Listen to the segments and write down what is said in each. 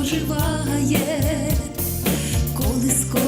оживає, коли скоро.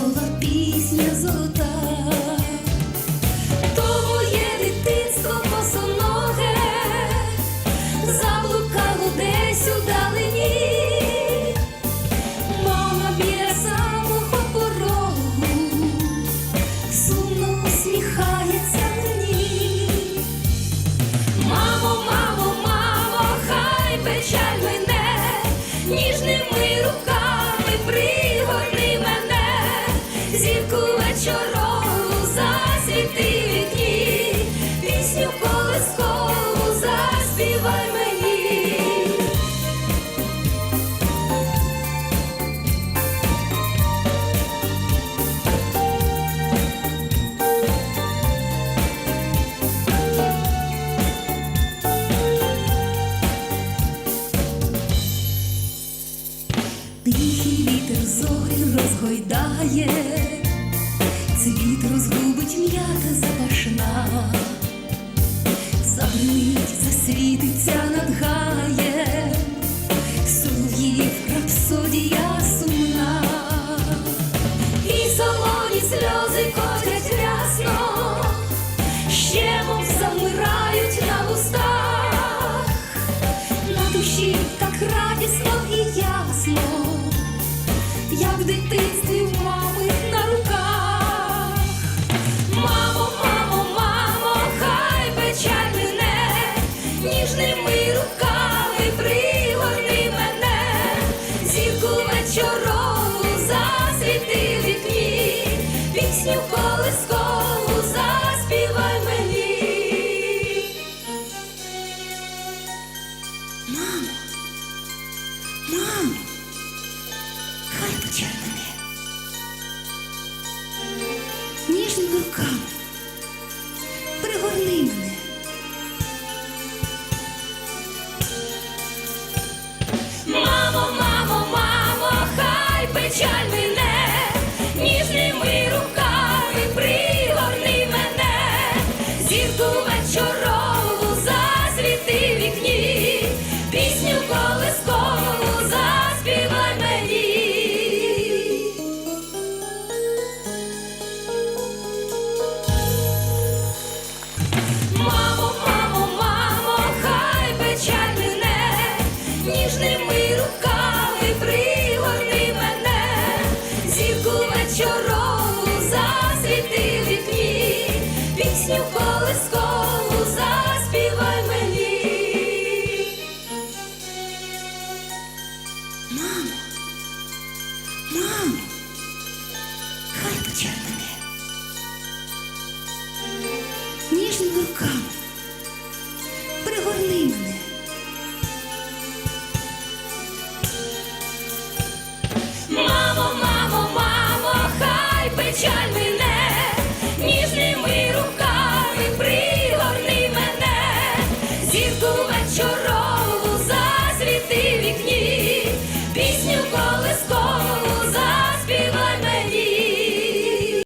Гойдає, цвіт розгубить м'ята запашна, забринить, засвітиться над гаєм, рапсодія сумна, і солоні сльози котять рясно, ще мов замирають на вустах, на душі так радісно і ясно, як в мами на руках. Мамо, мамо, мамо, хай печаль мене, ніжними руками пригорни мене, зірку вечорову засвіти в вікні, пісню колискову заспівай мені. Мамо, мамо, мене. Ніжними руками пригорни мене. Мамо, мамо, мамо, хай печаль мене, ніжними руками пригорни мене, зірку вечорову засвіти в вікні, пісню колискову заспівай мені. Мамо, мамо.